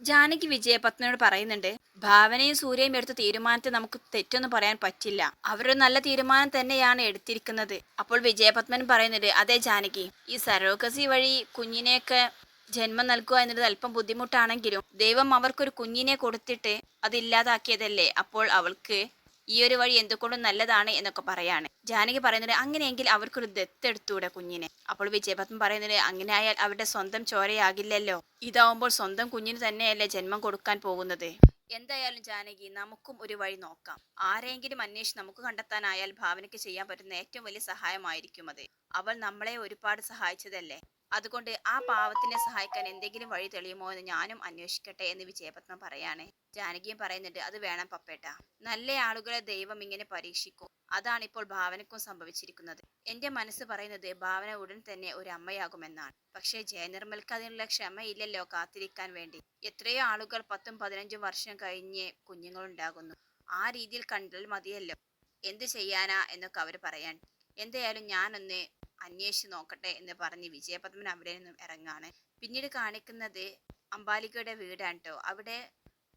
ജാനകി വിജയപത്മനോട് പറയുന്നുണ്ട് ഭാവനയും സൂര്യയും എടുത്ത തീരുമാനത്തെ നമുക്ക് തെറ്റൊന്നും പറയാൻ പറ്റില്ല. അവരൊരു നല്ല തീരുമാനം തന്നെയാണ് എടുത്തിരിക്കുന്നത്. അപ്പോൾ വിജയപത്മൻ പറയുന്നുണ്ട് അതെ ജാനകി ഈ സരോഗസി വഴി കുഞ്ഞിനെയൊക്കെ ജന്മം നൽകുക എന്നത് അല്പം ബുദ്ധിമുട്ടാണെങ്കിലും ദൈവം അവർക്കൊരു കുഞ്ഞിനെ കൊടുത്തിട്ട് അതില്ലാതാക്കിയതല്ലേ അപ്പോൾ അവൾക്ക് ഈ ഒരു വഴി എന്തുകൊണ്ടും നല്ലതാണ് എന്നൊക്കെ പറയാണ്. ജാനകി പറയുന്നത് അങ്ങനെയെങ്കിൽ അവർക്കൊരു ദത്തെടുത്തൂടെ കുഞ്ഞിനെ. അപ്പോൾ വിജയപത്മൻ പറയുന്നത് അങ്ങനെ ആയാൽ അവരുടെ സ്വന്തം ചോരയാകില്ലല്ലോ. ഇതാവുമ്പോൾ സ്വന്തം കുഞ്ഞിന് തന്നെയല്ലേ ജന്മം കൊടുക്കാൻ പോകുന്നത്. എന്തായാലും ജാനകി നമുക്കും ഒരു വഴി നോക്കാം. ആരെങ്കിലും അന്വേഷിച്ച് നമുക്ക് കണ്ടെത്താനായാൽ ഭാവനയ്ക്ക് ചെയ്യാൻ പറ്റുന്ന ഏറ്റവും വലിയ സഹായമായിരിക്കും അത്. അവൾ നമ്മളെ ഒരുപാട് സഹായിച്ചതല്ലേ? അതുകൊണ്ട് ആ പാവത്തിനെ സഹായിക്കാൻ എന്തെങ്കിലും വഴി തെളിയുമോ എന്ന് ഞാനും അന്വേഷിക്കട്ടെ എന്ന് വിജയപത്മ പറയാണ്. ജാനകിയും പറയുന്നുണ്ട് അത് വേണം പപ്പേട്ട. നല്ല ആളുകളെ ദൈവം ഇങ്ങനെ പരീക്ഷിക്കും. അതാണ് ഇപ്പോൾ ഭാവനക്കും സംഭവിച്ചിരിക്കുന്നത്. എന്റെ മനസ്സ് പറയുന്നത് ഭാവന ഉടൻ തന്നെ ഒരു അമ്മയാകുമെന്നാണ്. പക്ഷേ ജയനിർമ്മൽക്ക് അതിനുള്ള ക്ഷമയില്ലല്ലോ കാത്തിരിക്കാൻ വേണ്ടി. എത്രയോ ആളുകൾ പത്തും പതിനഞ്ചും വർഷം കഴിഞ്ഞ് കുഞ്ഞുങ്ങളുണ്ടാകുന്നു. ആ രീതിയിൽ കണ്ടാൽ മതിയല്ലോ. എന്ത് ചെയ്യാനാ എന്നൊക്കെ അവർ പറയാൻ. എന്തായാലും ഞാനൊന്ന് അന്വേഷിച്ച് നോക്കട്ടെ എന്ന് പറഞ്ഞ് വിജയപത്മൻ അവിടെ നിന്നും ഇറങ്ങാണ് പിന്നീട് കാണിക്കുന്നത് അംബാലികയുടെ വീടാണ് കേട്ടോ അവിടെ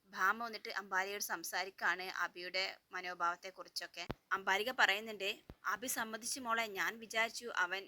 ഭാമ വന്നിട്ട് അംബാലികയോട് സംസാരിക്കാണ് അബിയുടെ മനോഭാവത്തെ കുറിച്ചൊക്കെ അംബാലിക പറയുന്നുണ്ട് അബി സമ്മതിച്ചു മോളെ. ഞാൻ വിചാരിച്ചു അവൻ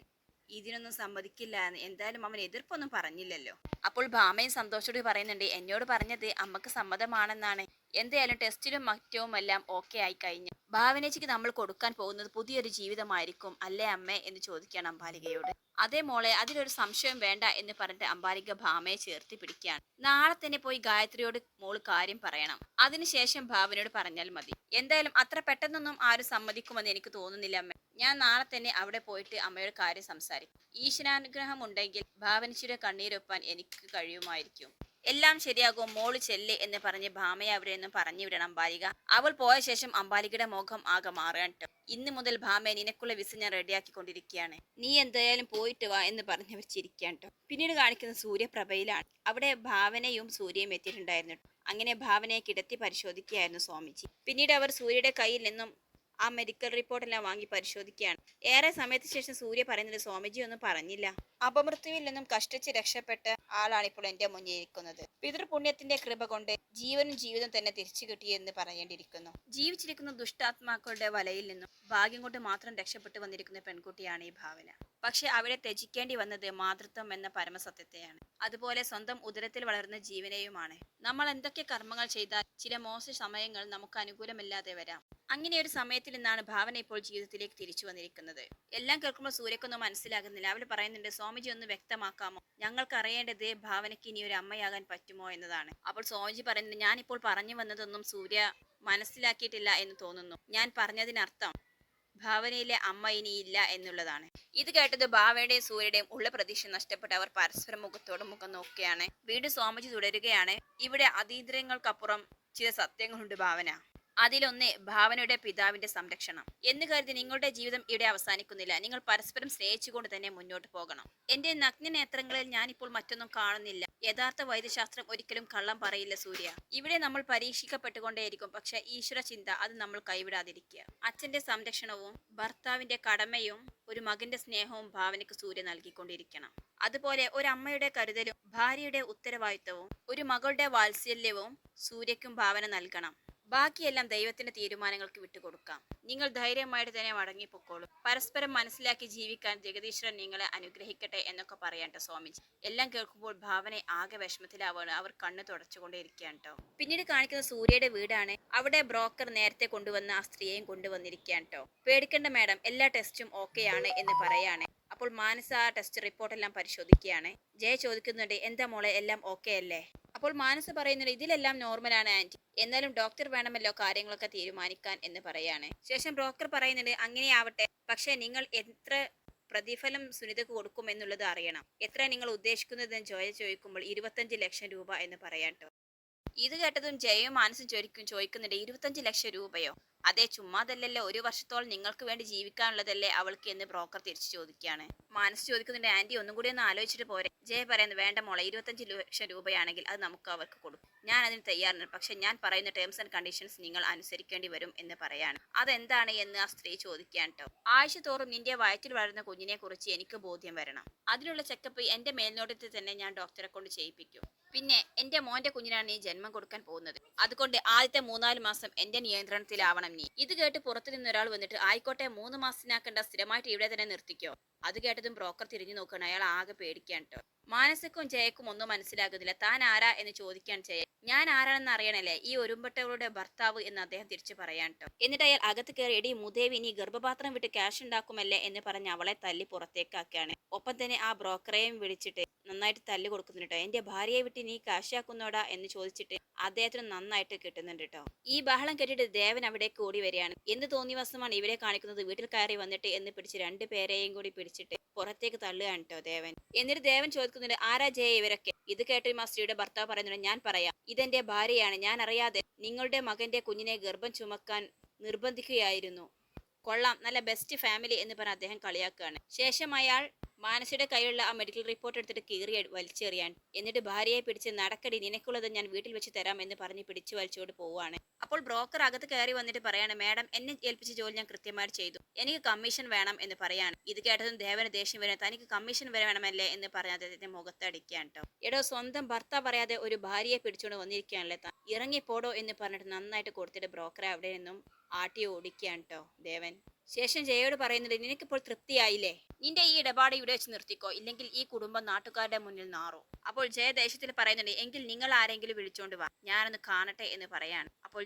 ഇതിനൊന്നും സമ്മതിക്കില്ല എന്ന്. എന്തായാലും അവൻ എതിർപ്പൊന്നും പറഞ്ഞില്ലല്ലോ. അപ്പോൾ ഭാമയും സന്തോഷത്തോട് പറയുന്നുണ്ട് എന്നോട് പറഞ്ഞത് അമ്മയ്ക്ക് സമ്മതമാണെന്നാണ്. എന്തായാലും ടെസ്റ്റിലും മറ്റുമെല്ലാം ഓക്കെ ആയി കഴിഞ്ഞു. ഭാവനേച്ചിക്ക് നമ്മൾ കൊടുക്കാൻ പോകുന്നത് പുതിയൊരു ജീവിതമായിരിക്കും അല്ലേ അമ്മേ എന്ന് ചോദിക്കുകയാണ് അംബാലികയോട്. അതേ മോളെ അതിലൊരു സംശയം വേണ്ട എന്ന് പറഞ്ഞിട്ട് അംബാലിക ഭാമയെ ചേർത്തി പിടിക്കുകയാണ്. നാളെ തന്നെ പോയി ഗായത്രിയോട് മോൾ കാര്യം പറയണം. അതിനുശേഷം ഭാവനയോട് പറഞ്ഞാൽ മതി. എന്തായാലും അത്ര പെട്ടെന്നൊന്നും ആരും സമ്മതിക്കുമെന്ന് എനിക്ക് തോന്നുന്നില്ല അമ്മ. ഞാൻ നാളെ തന്നെ അവിടെ പോയിട്ട് അമ്മയുടെ കാര്യം സംസാരിക്കും. ഈശ്വരാനുഗ്രഹം ഉണ്ടെങ്കിൽ ഭാവനച്ചിയുടെ കണ്ണീരൊപ്പാൻ എനിക്ക് കഴിയുമായിരിക്കും. എല്ലാം ശരിയാകും മോൾ ചെല്ല് എന്ന് പറഞ്ഞ് ഭാമയെ അവിടെ നിന്നും പറഞ്ഞു വിടണം അംബാലിക അവൾ പോയ ശേഷം അംബാലികയുടെ മുഖം ആകെ മാറുകയാണ് ട്ടോ. ഇന്ന് മുതൽ ഭാമയെ നിനക്കുള്ള വിസ ഞാൻ റെഡിയാക്കിക്കൊണ്ടിരിക്കുകയാണ്. നീ എന്തായാലും പോയിട്ട് വാ എന്ന് പറഞ്ഞ് അവർ ട്ടോ. പിന്നീട് കാണിക്കുന്ന സൂര്യപ്രഭയിലാണ്. അവിടെ ഭാവനയും സൂര്യയും എത്തിയിട്ടുണ്ടായിരുന്നു അങ്ങനെ ഭാവനയെ കിടത്തി പരിശോധിക്കുകയായിരുന്നു സ്വാമിജി. പിന്നീട് അവർ സൂര്യയുടെ കയ്യിൽ നിന്നും ആ മെഡിക്കൽ റിപ്പോർട്ടെല്ലാം വാങ്ങി പരിശോധിക്കുകയാണ്. ഏറെ സമയത്തിന് ശേഷം സൂര്യ പറയുന്നത് സ്വാമിജി ഒന്നും പറഞ്ഞില്ല. അപമൃത്യുവിൽ നിന്നും കഷ്ടിച്ച് രക്ഷപ്പെട്ട ആളാണ് ഇപ്പോൾ എന്റെ മുന്നിൽ ഇരിക്കുന്നത്. പിതൃപുണ്യത്തിന്റെ കൃപ കൊണ്ട് ജീവനും ജീവിതം തന്നെ തിരിച്ചു കിട്ടിയെന്ന് പറയേണ്ടിയിരിക്കുന്നു. ജീവിച്ചിരിക്കുന്ന ദുഷ്ടാത്മാക്കളുടെ വലയിൽ നിന്നും ഭാഗ്യം കൊണ്ട് മാത്രം രക്ഷപ്പെട്ടു വന്നിരിക്കുന്ന പെൺകുട്ടിയാണ് ഈ ഭാവന. പക്ഷെ അവിടെ ത്യജിക്കേണ്ടി വന്നത് മാതൃത്വം എന്ന പരമസത്യത്തെയാണ്. അതുപോലെ സ്വന്തം ഉദരത്തിൽ വളർന്ന ജീവനെയുമാണ്. നമ്മൾ എന്തൊക്കെ കർമ്മങ്ങൾ ചെയ്താൽ ചില മോശ സമയങ്ങൾ നമുക്ക് അനുകൂലമില്ലാതെ വരാം. അങ്ങനെ ഒരു സമയത്തിൽ നിന്നാണ് ഭാവന ഇപ്പോൾ ജീവിതത്തിലേക്ക് തിരിച്ചു വന്നിരിക്കുന്നത്. എല്ലാം കേൾക്കുമ്പോൾ സൂര്യക്കൊന്നും മനസ്സിലാകുന്നില്ല. അവൾ പറയുന്നുണ്ട് സ്വാമിജി ഒന്ന് വ്യക്തമാക്കാമോ? ഞങ്ങൾക്ക് അറിയേണ്ടത് ഭാവനയ്ക്ക് ഇനി ഒരു അമ്മയാകാൻ പറ്റുമോ എന്നതാണ്. അപ്പോൾ സ്വാമിജി പറയുന്നത് ഞാനിപ്പോൾ പറഞ്ഞു വന്നതൊന്നും സൂര്യ മനസ്സിലാക്കിയിട്ടില്ല എന്ന് തോന്നുന്നു. ഞാൻ പറഞ്ഞതിനർത്ഥം ഭാവനയിലെ അമ്മ ഇനിയില്ല എന്നുള്ളതാണ്. ഇത് കേട്ടത് ഭാവയുടെയും സൂര്യയുടെയും ഉള്ള പ്രതീക്ഷ നഷ്ടപ്പെട്ട് അവർ പരസ്പരം മുഖത്തോട് മുഖം നോക്കുകയാണ്. വീട് സ്വാമിജി തുടരുകയാണ്. ഇവിടെ അതീന്ദ്രങ്ങൾക്കപ്പുറം ചില സത്യങ്ങളുണ്ട് ഭാവന. അതിലൊന്ന് ഭാവനയുടെ പിതാവിന്റെ സംരക്ഷണം. എന്ന് കരുതി നിങ്ങളുടെ ജീവിതം ഇവിടെ അവസാനിക്കുന്നില്ല. നിങ്ങൾ പരസ്പരം സ്നേഹിച്ചുകൊണ്ട് തന്നെ മുന്നോട്ട് പോകണം. എന്റെ നഗ്ന നേത്രങ്ങളിൽ ഞാനിപ്പോൾ മറ്റൊന്നും കാണുന്നില്ല. യഥാർത്ഥ വൈദ്യശാസ്ത്രം ഒരിക്കലും കള്ളം പറയില്ല സൂര്യ. ഇവിടെ നമ്മൾ പരീക്ഷിക്കപ്പെട്ടുകൊണ്ടേയിരിക്കും. പക്ഷെ ഈശ്വര ചിന്ത അത് നമ്മൾ കൈവിടാതിരിക്കുക. അച്ഛന്റെ സംരക്ഷണവും ഭർത്താവിന്റെ കടമയും ഒരു മകന്റെ സ്നേഹവും ഭാവനയ്ക്ക് സൂര്യ നൽകിക്കൊണ്ടിരിക്കണം. അതുപോലെ ഒരു അമ്മയുടെ കരുതലും ഭാര്യയുടെ ഉത്തരവാദിത്തവും ഒരു മകളുടെ വാത്സല്യവും സൂര്യക്കും ഭാവന നൽകണം. ബാക്കിയെല്ലാം ദൈവത്തിന്റെ തീരുമാനങ്ങൾക്ക് വിട്ടുകൊടുക്കാം. നിങ്ങൾ ധൈര്യമായിട്ട് തന്നെ മടങ്ങിപ്പോക്കോളൂ. പരസ്പരം മനസ്സിലാക്കി ജീവിക്കാൻ ജഗദീശ്വരൻ നിങ്ങളെ അനുഗ്രഹിക്കട്ടെ എന്നൊക്കെ പറയാട്ടോ സ്വാമിജി. എല്ലാം കേൾക്കുമ്പോൾ ഭാവന ആകെ വിഷമത്തിലാവാണ് അവർ കണ്ണ് തുടച്ചുകൊണ്ടേയിരിക്കുകയാണ് കേട്ടോ. പിന്നീട് കാണിക്കുന്ന സൂര്യയുടെ വീടാണ്. അവിടെ ബ്രോക്കർ നേരത്തെ കൊണ്ടുവന്ന ആ സ്ത്രീയെയും കൊണ്ടുവന്നിരിക്കുകയാണ് കേട്ടോ. പേടിക്കേണ്ട മാഡം എല്ലാ ടെസ്റ്റും ആണ് എന്ന് പറയാണ്. അപ്പോൾ മാനസ ടെസ്റ്റ് റിപ്പോർട്ടെല്ലാം പരിശോധിക്കുകയാണ്. ജയ ചോദിക്കുന്നുണ്ട് എന്താ മോളെ എല്ലാം ഓക്കെ അല്ലേ അപ്പോൾ മാനസ് പറയുന്നത് ഇതിലെല്ലാം നോർമലാണ് ആന്റി എന്നാലും ഡോക്ടർ വേണമല്ലോ കാര്യങ്ങളൊക്കെ തീരുമാനിക്കാൻ എന്ന് പറയാണ്. ശേഷം ബ്രോക്കർ പറയുന്നത് അങ്ങനെയാവട്ടെ. പക്ഷെ നിങ്ങൾ എത്ര പ്രതിഫലം സുനിതക്ക് കൊടുക്കും എന്നുള്ളത് അറിയണം. എത്ര നിങ്ങൾ ഉദ്ദേശിക്കുന്നതെന്ന് ജോയ ചോദിക്കുമ്പോൾ ഇരുപത്തഞ്ച് ലക്ഷം രൂപ എന്ന് പറയാട്ടോ ഇത് കേട്ടതും ജയവും മാനസും ചോദിക്കും ചോദിക്കുന്നുണ്ട് ഇരുപത്തഞ്ച് ലക്ഷം രൂപയോ? അതെ ചുമ്മാതല്ലല്ലേ ഒരു വർഷത്തോളം നിങ്ങൾക്ക് വേണ്ടി ജീവിക്കാനുള്ളതല്ലേ അവൾക്ക് എന്ന് ബ്രോക്കർ തിരിച്ചു ചോദിക്കുകയാണ്. മാനസ് ചോദിക്കുന്നുണ്ട് ആന്റി ഒന്നും കൂടി ഒന്ന് ആലോചിച്ചിട്ട് പോരെ. ജയ പറയുന്നത് വേണ്ട മോളെ ഇരുപത്തഞ്ച് ലക്ഷം രൂപയാണെങ്കിൽ അത് നമുക്ക് അവർക്ക് കൊടുക്കും. ഞാൻ അതിന് തയ്യാറാണ് പക്ഷെ ഞാൻ പറയുന്ന ടേംസ് ആൻഡ് കണ്ടീഷൻസ് നിങ്ങൾ അനുസരിക്കേണ്ടി വരും എന്ന് പറയാണ്. അതെന്താണ് എന്ന് ആ സ്ത്രീ ചോദിക്കാൻ കേട്ടോ ആഴ്ച തോറും നിന്റെ വയറ്റിൽ വളരുന്ന കുഞ്ഞിനെ കുറിച്ച് എനിക്ക് ബോധ്യം വരണം. അതിനുള്ള ചെക്കപ്പ് എന്റെ മേൽനോട്ടത്തിൽ തന്നെ ഞാൻ ഡോക്ടറെ കൊണ്ട് ചെയ്യിപ്പിക്കും. പിന്നെ എന്റെ മോന്റെ കുഞ്ഞിനാണ് നീ ജന്മം കൊടുക്കാൻ പോകുന്നത്. അതുകൊണ്ട് ആദ്യത്തെ മൂന്നാൽ മാസം എന്റെ നിയന്ത്രണത്തിലാവണം നീ. ഇത് കേട്ട് പുറത്തു നിന്ന് ഒരാൾ വന്നിട്ട് ആയിക്കോട്ടെ മൂന്ന് മാസത്തിനാക്കേണ്ട സ്ഥിരമായിട്ട് ഇവിടെ തന്നെ നിർത്തിക്കോ. അത് കേട്ടതും ബ്രോക്കർ തിരിഞ്ഞു നോക്കണം അയാൾ ആകെ പേടിക്കാൻ കേട്ടോ മാനസക്കും ജയക്കും ഒന്നും മനസ്സിലാകുന്നില്ല. താൻ ആരാ എന്ന് ചോദിക്കാൻ ജയ ഞാൻ ആരാണെന്ന് അറിയണല്ലേ? ഈ ഒരുമ്പട്ടവളുടെ ഭർത്താവ് എന്ന് അദ്ദേഹം തിരിച്ചു പറയാൻ കേട്ടോ എന്നിട്ട് അയാൾ അകത്ത് കയറി എടി മുദേവി നീ ഗർഭപാത്രം വിട്ട് ക്യാഷ് ഉണ്ടാക്കുമല്ലേ? എന്ന് പറഞ്ഞ് അവളെ തല്ലി പുറത്തേക്കാക്കുകയാണ് ഒപ്പം തന്നെ ആ ബ്രോക്കറേയും വിളിച്ചിട്ട് നന്നായിട്ട് തല്ലി കൊടുക്കുന്നുണ്ട് എന്റെ ഭാര്യയെ വിട്ട് നീ കാശാക്കുന്നോടാ എന്ന് ചോദിച്ചിട്ട് അദ്ദേഹത്തിന് നന്നായിട്ട് കിട്ടുന്നുണ്ട് കേട്ടോ ഈ ബഹളം കേട്ടിട്ട് ദേവൻ അവിടെ കൂടി വരികയാണ്. എന്ത് തോന്നിയ വസമാണ് ഇവരെ കാണിക്കുന്നത്? വീട്ടിൽ കയറി വന്നിട്ട് എന്ന് പിടിച്ച് രണ്ടു പേരെയും കൂടി പിടിച്ചിട്ട് പുറത്തേക്ക് തള്ളുകയാണ് കേട്ടോ ദേവൻ. എന്നിട്ട് ദേവൻ ചോദിക്കുന്നുണ്ട് ആരാ ജയ ഇവരൊക്കെ? ഇത് കേട്ട് ആ സ്ത്രീയുടെ ഭർത്താവ് പറയുന്നുണ്ട് ഞാൻ പറയാം. ഇതെന്റെ ഭാര്യയാണ്. ഞാൻ അറിയാതെ നിങ്ങളുടെ മകന്റെ കുഞ്ഞിനെ ഗർഭം ചുമക്കാൻ നിർബന്ധിക്കുകയായിരുന്നു. കൊള്ളാം. നല്ല ബെസ്റ്റ് ഫാമിലി എന്ന് പറഞ്ഞ് അദ്ദേഹം കളിയാക്കുകയാണ്. ശേഷം അയാൾ മാനസയുടെ കയ്യിലുള്ള ആ മെഡിക്കൽ റിപ്പോർട്ട് എടുത്തിട്ട് കീറി വലിച്ചെറിയാൻ. എന്നിട്ട് ഭാര്യയെ പിടിച്ച് നടക്കടി നിനക്കുള്ളത് ഞാൻ വീട്ടിൽ വെച്ച് തരാം എന്ന് പറഞ്ഞ് പിടിച്ചു വലിച്ചുകൊണ്ട് പോവുകയാണ്. അപ്പോൾ ബ്രോക്കർ അകത്ത് കയറി വന്നിട്ട് പറയാണ് മാഡം എന്നെ ഏൽപ്പിച്ച ജോലി ഞാൻ കൃത്യമായിട്ട് ചെയ്തു. എനിക്ക് കമ്മീഷൻ വേണം എന്ന് പറയാണ്. ഇത് കേട്ടതും ദേവന് ദേഷ്യം വരാൻ തനിക്ക് കമ്മീഷൻ വരെ വേണമല്ലേ? എന്ന് പറഞ്ഞ് അദ്ദേഹത്തിന്റെ മുഖത്തടിക്കാൻ കേട്ടോ എടോ സ്വന്തം ഭർത്താവ് പറയാതെ ഒരു ഭാര്യയെ പിടിച്ചുകൊണ്ട് വന്നിരിക്കുകയാണല്ലേ താൻ? ഇറങ്ങിപ്പോടോ എന്ന് പറഞ്ഞിട്ട് നന്നായിട്ട് കൊടുത്തിട്ട് ബ്രോക്കറെ അവിടെ നിന്നും ആട്ടി ഓടിക്കുകയാണ് കേട്ടോ ദേവൻ. ശേഷം ജയോട് പറയുന്നുണ്ട് നിനക്കിപ്പോൾ തൃപ്തിയായില്ലേ? നിന്റെ ഈ ഇടപാട് ഇവിടെ വെച്ച് നിർത്തിക്കോ ഇല്ലെങ്കിൽ ഈ കുടുംബം നാട്ടുകാരുടെ മുന്നിൽ നാറോ. അപ്പോൾ ജയ ദേഷ്യത്തിൽ പറയുന്നുണ്ട് എങ്കിൽ നിങ്ങൾ ആരെങ്കിലും വിളിച്ചോണ്ട് വാ ഞാനൊന്ന് കാണട്ടെ എന്ന് പറയാണ്. അപ്പോൾ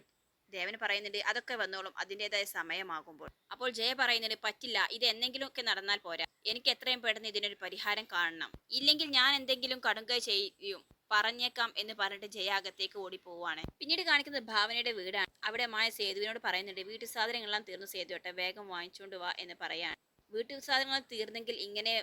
ദേവന് പറയുന്നുണ്ട് അതൊക്കെ വന്നോളും അതിന്റെതായ സമയമാകുമ്പോൾ. അപ്പോൾ ജയ പറയുന്നുണ്ട് പറ്റില്ല ഇത് എന്തെങ്കിലുമൊക്കെ നടന്നാൽ പോരാ എനിക്ക് എത്രയും പെട്ടെന്ന് ഇതിനൊരു പരിഹാരം കാണണം. ഇല്ലെങ്കിൽ ഞാൻ എന്തെങ്കിലും കടുങ്കൈ ചെയ്യും. പറഞ്ഞേക്കാം എന്ന് പറഞ്ഞിട്ട് ജയ അകത്തേക്ക് ഓടി പോവുകയാണ് പിന്നീട് കാണിക്കുന്നത് ഭാവനയുടെ വീടാണ്. അവിടെ മായ സേതുവിനോട് പറയുന്നുണ്ട് വീട്ടു സാധനങ്ങളെല്ലാം തീർന്നു സേതുവട്ടെ വേഗം വാങ്ങിച്ചുകൊണ്ട് വാ എന്ന് പറയാൻ വീട്ടു സാധനങ്ങൾ തീർന്നെങ്കിൽ ഇങ്ങനെ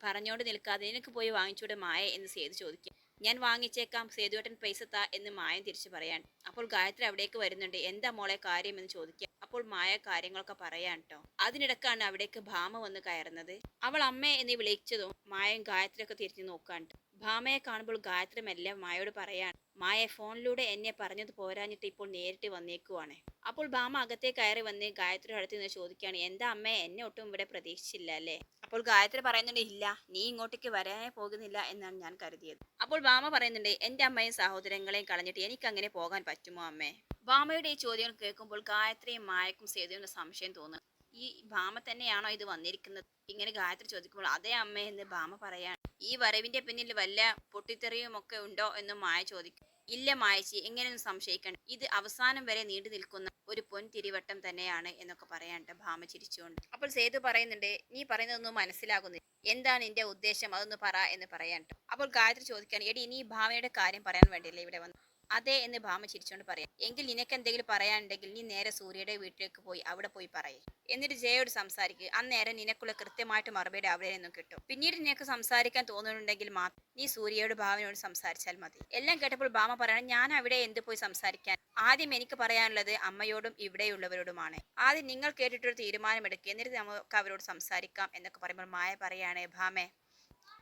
പറഞ്ഞോണ്ട് നിൽക്കാതെ നിനക്ക് പോയി വാങ്ങിച്ചുകൂടെ മായ? എന്ന് സേതു ചോദിക്കും. ഞാൻ വാങ്ങിച്ചേക്കാം സേതുവേട്ടൻ പൈസ താ എന്ന് മായം തിരിച്ചു പറയാൻ. അപ്പോൾ ഗായത്രി അവിടേക്ക് വരുന്നുണ്ട്. എന്താ മോളെ കാര്യം എന്ന് ചോദിക്കാം അപ്പോൾ മായ കാര്യങ്ങളൊക്കെ പറയാൻ കേട്ടോ അതിനിടക്കാണ് അവിടേക്ക് ഭാമ വന്ന് കയറുന്നത്. അവൾ അമ്മേ എന്ന് വിളിച്ചതും മായയും ഗായത്രിയൊക്കെ തിരിഞ്ഞു നോക്കാണ്ട്. ഭാമയെ കാണുമ്പോൾ ഗായത്രി മെല്ലെ മായോട് പറയാൻ മായ ഫോണിലൂടെ എന്നെ പറഞ്ഞത് പോരാഞ്ഞിട്ട് ഇപ്പോൾ നേരിട്ട് വന്നേക്കുവാണ്. അപ്പോൾ ഭാമ അകത്തെ കയറി വന്ന് ഗായത്രിയുടെ അടുത്ത് നിന്ന് ചോദിക്കുകയാണ് എന്താ അമ്മേ എന്നെ ഒട്ടും ഇവിടെ പ്രതീക്ഷിച്ചില്ല അല്ലേ? അപ്പോൾ ഗായത്രി പറയുന്നുണ്ട് ഇല്ല നീ ഇങ്ങോട്ടേക്ക് വരാനേ പോകുന്നില്ല എന്നാണ് ഞാൻ കരുതിയത്. അപ്പോൾ വാമ പറയുന്നുണ്ട് എന്റെ അമ്മയും സഹോദരങ്ങളെയും കളഞ്ഞിട്ട് എനിക്ക് അങ്ങനെ പോകാൻ പറ്റുമോ അമ്മേ? വാമയുടെ ഈ ചോദ്യങ്ങൾ കേൾക്കുമ്പോൾ ഗായത്രിയും മായക്കും സേതുവിന് സംശയം തോന്നുന്നു. ഈ ഭാമ തന്നെയാണോ ഇത് വന്നിരിക്കുന്നത്? ഇങ്ങനെ ഗായത്രി ചോദിക്കുമ്പോൾ അതേ അമ്മ എന്ന് ഭാമ പറയാണ്. ഈ വരവിന്റെ പിന്നിൽ വല്ല പൊട്ടിത്തെറിയും ഒക്കെ ഉണ്ടോ? എന്ന് മായ ചോദിക്കും. ഇല്ല മായച്ചി എങ്ങനെയൊന്നും സംശയിക്കണം ഇത് അവസാനം വരെ നീണ്ടു നിൽക്കുന്ന ഒരു പൊൻ തിരിവട്ടം തന്നെയാണ് എന്നൊക്കെ പറയാനുണ്ട് ഭാമ ചിരിച്ചുകൊണ്ട്. അപ്പോൾ സേതു പറയുന്നുണ്ട് നീ പറയുന്നതൊന്നും മനസ്സിലാകുന്നില്ല. എന്താണ് നിന്റെ ഉദ്ദേശം? അതൊന്ന് പറ എന്ന് പറയാനുണ്ട് അപ്പോൾ ഗായത്രി ചോദിക്കാൻ എടി നീ ഭാമയുടെ കാര്യം പറയാൻ വേണ്ടിയല്ലേ ഇവിടെ വന്നു അതെ എന്ന് ഭാമ ചിരിച്ചുകൊണ്ട് പറയാം. എങ്കിൽ നിനക്ക് എന്തെങ്കിലും പറയാനുണ്ടെങ്കിൽ നീ നേരെ സൂര്യയുടെ വീട്ടിലേക്ക് പോയി അവിടെ പോയി പറയേ. എന്നിട്ട് ജയോട് സംസാരിക്കുക. അന്നേരം നിനക്കുള്ള കൃത്യമായിട്ട് മറുപടി അവിടെ നിന്നും കിട്ടും. പിന്നീട് നിനക്ക് സംസാരിക്കാൻ തോന്നുന്നുണ്ടെങ്കിൽ മാത്രം നീ സൂര്യയോട് ഭാവനയോട് സംസാരിച്ചാൽ മതി. എല്ലാം കേട്ടപ്പോൾ ഭാമ പറയണം ഞാൻ അവിടെ എന്ത് പോയി സംസാരിക്കാൻ? ആദ്യം എനിക്ക് പറയാനുള്ളത് അമ്മയോടും ഇവിടെയുള്ളവരോടുമാണ്. ആദ്യം നിങ്ങൾ കേട്ടിട്ടൊരു തീരുമാനമെടുക്കുക എന്നിട്ട് നമുക്ക് അവരോട് സംസാരിക്കാം എന്നൊക്കെ പറയുമ്പോൾ മായ പറയാണ് ഭാമേ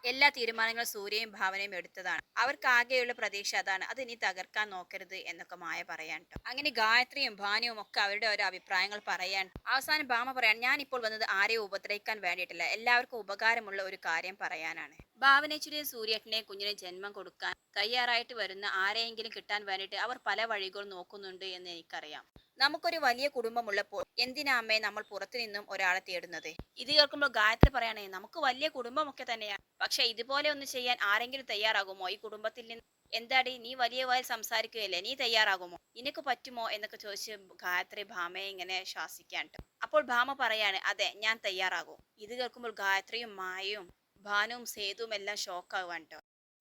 എല്ലാ തീരുമാനങ്ങളും സൂര്യയും ഭാവനയും എടുത്തതാണ്. അവർക്ക് ആകെയുള്ള പ്രതീക്ഷ അതാണ്. അത് ഇനി തകർക്കാൻ നോക്കരുത് എന്നൊക്കെ മായ പറയാൻ. അങ്ങനെ ഗായത്രിയും ഭാനിയും ഒക്കെ അവരുടെ ഓരോ അഭിപ്രായങ്ങൾ പറയാൻ അവസാനം ഭാമ പറയാൻ ഞാൻ ഇപ്പോൾ വന്നത് ആരെയും ഉപദ്രവിക്കാൻ വേണ്ടിയിട്ടില്ല. എല്ലാവർക്കും ഉപകാരമുള്ള ഒരു കാര്യം പറയാനാണ്. ഭാവനേശ്വരിയും സൂര്യേട്ടനെയും കുഞ്ഞിന് ജന്മം കൊടുക്കാൻ തയ്യാറായിട്ട് വരുന്ന ആരെയെങ്കിലും കിട്ടാൻ വേണ്ടിയിട്ട് അവർ പല വഴികൾ നോക്കുന്നുണ്ട് എന്ന് എനിക്കറിയാം. നമുക്കൊരു വലിയ കുടുംബമുള്ളപ്പോൾ എന്തിനാ അമ്മേ നമ്മൾ പുറത്തു നിന്നും ഒരാളെ തേടുന്നത്? ഇത് കേൾക്കുമ്പോൾ ഗായത്രി പറയണേ നമുക്ക് വലിയ കുടുംബമൊക്കെ തന്നെയാണ് പക്ഷെ ഇതുപോലെ ഒന്ന് ചെയ്യാൻ ആരെങ്കിലും തയ്യാറാകുമോ? ഈ കുടുംബത്തിൽ നിന്ന് എന്താടി? നീ വലിയ വായിൽ സംസാരിക്കുകയല്ലേ? നീ തയ്യാറാകുമോ? നിനക്ക് പറ്റുമോ? എന്നൊക്കെ ചോദിച്ച് ഗായത്രി ഭാമയെ ഇങ്ങനെ ശ്വാസിക്കാൻ അപ്പോൾ ഭാമ പറയാണ് അതെ ഞാൻ തയ്യാറാകും. ഇത് കേൾക്കുമ്പോൾ ഗായത്രിയും മായയും ഭാനുവും സേതുവും എല്ലാം ഷോക്കാവുകയാണ് കേട്ടോ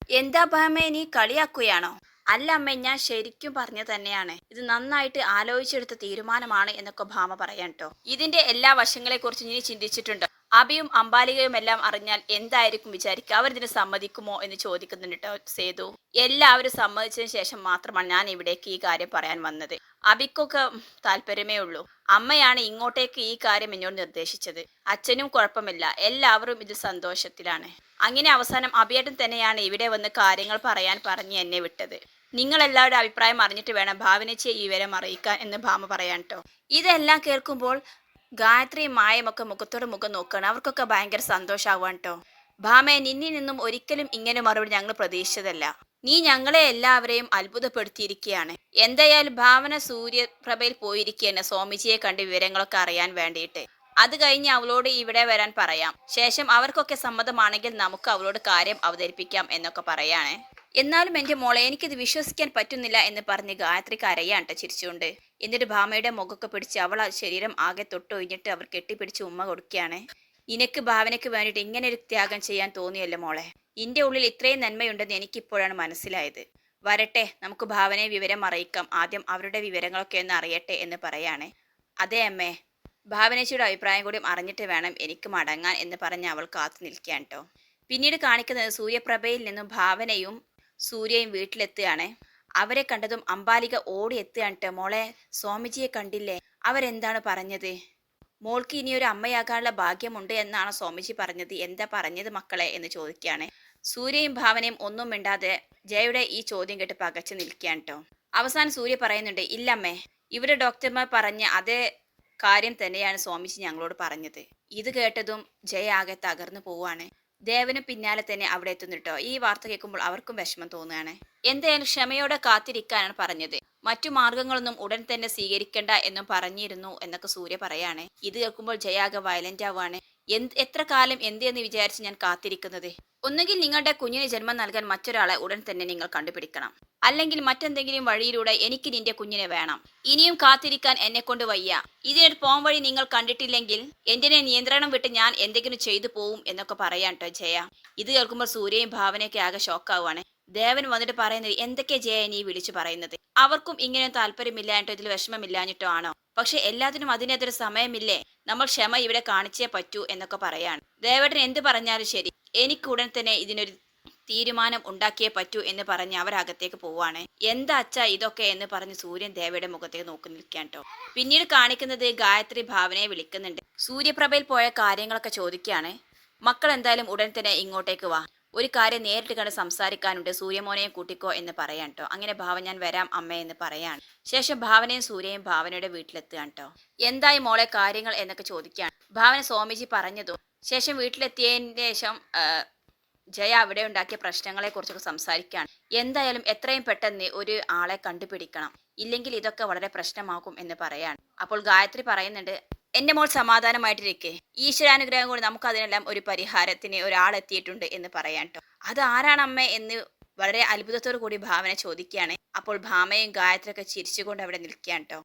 എന്താ ഭാമേ നീ കളിയാക്കുകയാണോ? അല്ല അമ്മേ ഞാൻ ശരിക്കും പറഞ്ഞു തന്നെയാണ്. ഇത് നന്നായിട്ട് ആലോചിച്ചെടുത്ത തീരുമാനമാണ് എന്നൊക്കെ ഭാമ പറയാൻ കേട്ടോ ഇതിന്റെ എല്ലാ വശങ്ങളെ കുറിച്ച് നീ ചിന്തിച്ചിട്ടുണ്ടോ? അബിയും അംബാലികയും എല്ലാം അറിഞ്ഞാൽ എന്തായിരിക്കും വിചാരിക്കുക? അവർ ഇതിന് സമ്മതിക്കുമോ എന്ന് ചോദിക്കുന്നുണ്ട് സേതു. എല്ലാവരും സമ്മതിച്ചതിന് ശേഷം മാത്രമാണ് ഞാൻ ഇവിടേക്ക് ഈ കാര്യം പറയാൻ വന്നത്. അബിക്കൊക്കെ താല്പര്യമേ ഉള്ളൂ. അമ്മയാണ് ഇങ്ങോട്ടേക്ക് ഈ കാര്യം എന്നോട് നിർദ്ദേശിച്ചത്. അച്ഛനും കുഴപ്പമില്ല. എല്ലാവരും ഇത് സന്തോഷത്തിലാണ്. അങ്ങനെ അവസാനം അഭിയേട്ടൻ തന്നെയാണ് ഇവിടെ വന്ന് കാര്യങ്ങൾ പറയാൻ പറഞ്ഞ് എന്നെ വിട്ടത്. നിങ്ങൾ എല്ലാവരുടെ അഭിപ്രായം അറിഞ്ഞിട്ട് വേണം ഭാവനച്ചയെ ഈ വിവരം അറിയിക്കാൻ എന്ന് ഭാമ പറയാൻ കേട്ടോ ഇതെല്ലാം കേൾക്കുമ്പോൾ ഗായത്രിയും മായമൊക്കെ മുഖത്തോട് മുഖം നോക്കുകയാണ്. അവർക്കൊക്കെ ഭയങ്കര സന്തോഷമാവാണ് കേട്ടോ ഭാമയെ നിന്നിൽ നിന്നും ഒരിക്കലും ഇങ്ങനെ മറുപടി ഞങ്ങൾ പ്രതീക്ഷിച്ചതല്ല. നീ ഞങ്ങളെ എല്ലാവരെയും അത്ഭുതപ്പെടുത്തിയിരിക്കുകയാണ്. എന്തായാലും ഭാവന സൂര്യപ്രഭയിൽ പോയിരിക്കുകയാണ് സ്വാമിജിയെ കണ്ട് വിവരങ്ങളൊക്കെ അറിയാൻ വേണ്ടിയിട്ട്. അത് കഴിഞ്ഞ് അവളോട് ഇവിടെ വരാൻ പറയാം. ശേഷം അവർക്കൊക്കെ സമ്മതമാണെങ്കിൽ നമുക്ക് അവളോട് കാര്യം അവതരിപ്പിക്കാം എന്നൊക്കെ പറയാണ്. എന്നാലും എന്റെ മോളെ എനിക്കിത് വിശ്വസിക്കാൻ പറ്റുന്നില്ല എന്ന് പറഞ്ഞ് ഗായത്രി കരയാണ്ട് ചിരിച്ചുകൊണ്ട്. എന്നിട്ട് ഭാമയുടെ മുഖമൊക്കെ പിടിച്ച് അവൾ ആ ശരീരം ആകെ തൊട്ടൊഴിഞ്ഞിട്ട് അവർ കെട്ടിപ്പിടിച്ച് ഉമ്മ കൊടുക്കുകയാണ്. ഇനക്ക് ഭാവനയ്ക്ക് വേണ്ടിയിട്ട് ഇങ്ങനെ ഒരു ത്യാഗം ചെയ്യാൻ തോന്നിയല്ലോ മോളെ? ഇന്റെ ഉള്ളിൽ ഇത്രയും നന്മയുണ്ടെന്ന് എനിക്കിപ്പോഴാണ് മനസ്സിലായത്. വരട്ടെ നമുക്ക് ഭാവനയെ വിവരം അറിയിക്കാം. ആദ്യം അവരുടെ വിവരങ്ങളൊക്കെ ഒന്ന് അറിയട്ടെ എന്ന് പറയാണ്. അതെ അമ്മേ. ഭാവനേച്ചിയുടെ അഭിപ്രായം കൂടി അറിഞ്ഞിട്ട് വേണം എനിക്ക് മടങ്ങാൻ എന്ന് പറഞ്ഞ് അവൾ കാത്തു നിൽക്കാൻ കേട്ടോ പിന്നീട് കാണിക്കുന്നത് സൂര്യപ്രഭയിൽ നിന്നും ഭാവനയും സൂര്യയും വീട്ടിലെത്തുകയാണ്. അവരെ കണ്ടതും അമ്പാലിക ഓടി എത്തുകയാണ് മോളെ. സ്വാമിജിയെ കണ്ടില്ലേ? അവരെന്താണ് പറഞ്ഞത്? മോൾക്ക് ഇനി ഒരു അമ്മയാകാനുള്ള ഭാഗ്യമുണ്ട് എന്നാണ് സ്വാമിജി പറഞ്ഞത്. എന്താ പറഞ്ഞത് മക്കളെ? എന്ന് ചോദിക്കുകയാണ്. സൂര്യയും ഭാവനയും ഒന്നും മിണ്ടാതെ ജയയുടെ ഈ ചോദ്യം കേട്ട് പകച്ചു നിൽക്കുകയാണ് അവസാനം സൂര്യ പറയുന്നുണ്ട് ഇല്ലമ്മേ ഇവിടെ ഡോക്ടർമാർ പറഞ്ഞ അതേ കാര്യം തന്നെയാണ് സ്വാമിജി ഞങ്ങളോട് പറഞ്ഞത്. ഇത് കേട്ടതും ജയ ആകെ തകർന്നു പോവാണ് ദേവനും പിന്നാലെ തന്നെ അവിടെ എത്തുന്നു കേട്ടോ ഈ വാർത്ത കേൾക്കുമ്പോൾ അവർക്കും വിഷമം തോന്നുകയാണ്. എന്തായാലും ക്ഷമയോടെ കാത്തിരിക്കാനാണ് പറഞ്ഞത്. മറ്റു മാർഗങ്ങളൊന്നും ഉടൻ തന്നെ സ്വീകരിക്കണ്ട എന്നും പറഞ്ഞിരുന്നു എന്നൊക്കെ സൂര്യ പറയാണ്. ഇത് കേൾക്കുമ്പോൾ ജയാകെ വയലന്റ് ആവുകയാണ്. എന്ത് എത്ര കാലം എന്ത് എന്ന് വിചാരിച്ച് ഞാൻ കാത്തിരിക്കുന്നത്? ഒന്നുകിൽ നിങ്ങളുടെ കുഞ്ഞിന് ജന്മം നൽകാൻ മറ്റൊരാളെ ഉടൻ തന്നെ നിങ്ങൾ കണ്ടുപിടിക്കണം. അല്ലെങ്കിൽ മറ്റെന്തെങ്കിലും വഴിയിലൂടെ എനിക്ക് നിന്റെ കുഞ്ഞിനെ വേണം. ഇനിയും കാത്തിരിക്കാൻ എന്നെ കൊണ്ട് വയ്യ. ഇതിനൊരു പോം വഴി നിങ്ങൾ കണ്ടിട്ടില്ലെങ്കിൽ എന്തിനെ നിയന്ത്രണം വിട്ട് ഞാൻ എന്തെങ്കിലും ചെയ്തു പോവും എന്നൊക്കെ പറയാൻ കേട്ടോ ജയ. ഇത് കേൾക്കുമ്പോൾ സൂര്യയും ഭാവനയൊക്കെ ആകെ ഷോക്കാവുകയാണ്. ദേവൻ വന്നിട്ട് പറയുന്നത് എന്തൊക്കെ ജയ നീ വിളിച്ചു പറയുന്നത്? അവർക്കും ഇങ്ങനെ താല്പര്യമില്ലാഞ്ഞിട്ടോ ഇതിൽ വിഷമമില്ലാഞ്ഞിട്ടോ ആണോ? പക്ഷെ എല്ലാത്തിനും അതിനെതിരെ സമയമില്ലേ? നമ്മൾ ക്ഷമ ഇവിടെ കാണിച്ചേ പറ്റൂ എന്നൊക്കെ പറയാണ്. ദേവേട്ടൻ എന്ത് പറഞ്ഞാലും ശരി. എനിക്ക് ഉടൻ തന്നെ ഇതിനൊരു തീരുമാനം ഉണ്ടാക്കിയേ പറ്റൂ എന്ന് പറഞ്ഞ് അവരകത്തേക്ക് പോവാണ് എന്താ അച്ഛാ ഇതൊക്കെ എന്ന് പറഞ്ഞ് സൂര്യൻ ദേവയുടെ മുഖത്തേക്ക് നോക്കി നിൽക്കാൻ കേട്ടോ. പിന്നീട് കാണിക്കുന്നത് ഗായത്രി ഭാവനയെ വിളിക്കുന്നുണ്ട്. സൂര്യപ്രഭയിൽ പോയ കാര്യങ്ങളൊക്കെ ചോദിക്കുകയാണ്. മക്കൾ എന്തായാലും ഉടൻ തന്നെ ഇങ്ങോട്ടേക്ക് വാ. ഒരു കാര്യം നേരിട്ട് കണ്ട് സംസാരിക്കാനുണ്ട്. സൂര്യമോനെയും കൂട്ടിക്കോ എന്ന് പറയാൻ കേട്ടോ അങ്ങനെ ഭാവൻ ഞാൻ വരാം അമ്മ എന്ന് പറയാണ് ശേഷം ഭാവനയും സൂര്യയും ഭാവനയുടെ വീട്ടിലെത്തുകയാണ് കേട്ടോ എന്തായി മോളെ കാര്യങ്ങൾ എന്നൊക്കെ ചോദിക്കുകയാണ്. ഭാവന സ്വാമിജി പറഞ്ഞതും ശേഷം വീട്ടിലെത്തിയതിന് ശേഷം ജയ അവിടെ ഉണ്ടാക്കിയ പ്രശ്നങ്ങളെ കുറിച്ചൊക്കെ സംസാരിക്കുകയാണ്. എന്തായാലും എത്രയും പെട്ടെന്ന് ഒരു ആളെ കണ്ടുപിടിക്കണം. ഇല്ലെങ്കിൽ ഇതൊക്കെ വളരെ പ്രശ്നമാകും എന്ന് പറയാണ് അപ്പോൾ ഗായത്രി പറയുന്നുണ്ട് എന്റെ മോൾ സമാധാനമായിട്ടിരിക്കേ. ഈശ്വരാനുഗ്രഹം കൊണ്ട് നമുക്ക് അതിനെല്ലാം ഒരു പരിഹാരത്തിന് ഒരാൾ എത്തിയിട്ടുണ്ട് എന്ന് പറയാൻ കേട്ടോ അത് ആരാണ് അമ്മ എന്ന് വളരെ അത്ഭുതത്തോടു കൂടി ഭാവന ചോദിക്കുകയാണ്. അപ്പോൾ ഭാമയും ഗായത്രിയൊക്കെ ചിരിച്ചുകൊണ്ട് അവിടെ നിൽക്കുകയാണ് കേട്ടോ